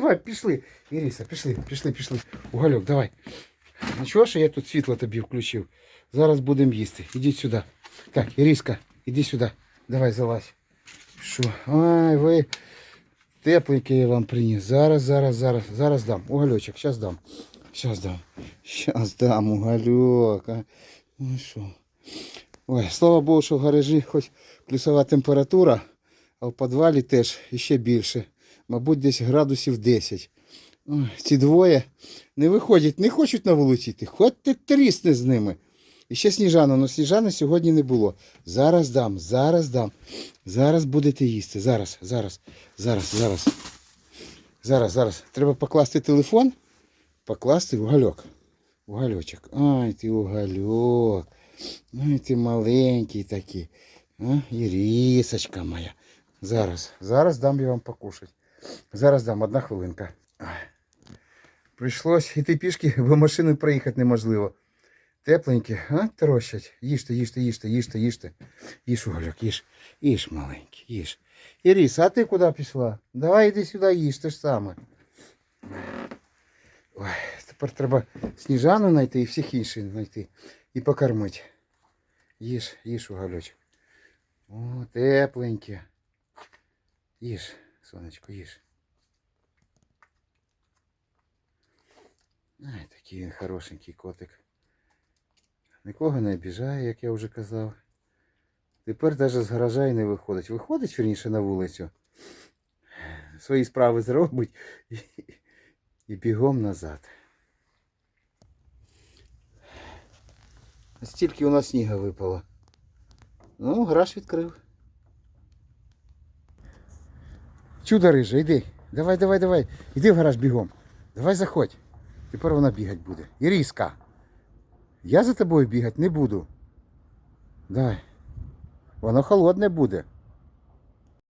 давай, пішли. Іріса, пішли, пішли, пішли. Угольок, давай. Нічого, що я тут світло тобі включив. Зараз будемо їсти. Ідіть сюди. Так, Іріска, іди сюди. Давай залазь. Що? Ай, ви тепленький я вам приніс. Зараз, зараз, зараз, зараз дам. Угольочок, зараз дам. Зараз дам. Зараз дам угольок. А. Ну що? Ой, слава Богу, що в гаражі хоч плюсова температура, а в підвалі теж іще більше. Мабуть, десь градусів 10. Ой, ці двоє не виходять, не хочуть на вулиці йти. Хоч ти з ними. І ще сніжана, але сніжани сьогодні не було. Зараз дам, зараз дам. Зараз будете їсти. Зараз, зараз, зараз, зараз. Зараз, зараз. Треба покласти телефон, покласти угольок. Угольочок. Ай, ти угольок. Ай, ти маленький такий. А? Ірісочка моя. Зараз, зараз дам я вам покушати. Зараз дам, одна хвилинка. Прийшлось іти пішки, бо машиною проїхати неможливо. Тепленькі, а? Трощать. Їжте, їжте, їжте, їжте, їжте. Їж, угольок, їж. Їж, маленький, їж. Іріс, а ти куди пішла? Давай іди сюди їж, те ж саме. Ой, тепер треба сніжану знайти і всіх інших знайти. І покормити. Їж, їж, угольочок. О, тепленьке. Їж, сонечко, їж. Ай, такий він хорошенький котик. Нікого не обіжає, як я вже казав. Тепер навіть з гаража і не виходить. Виходить вірніше на вулицю. Свої справи зробить і, і бігом назад. Стільки у нас сніга випало. Ну, гараж відкрив. Чудо риже, йди. Давай, давай, давай. Іди в гараж бігом. Давай заходь. Тепер вона бігати буде. Іріска. Я за тобою бігати не буду. Давай. Воно холодне буде.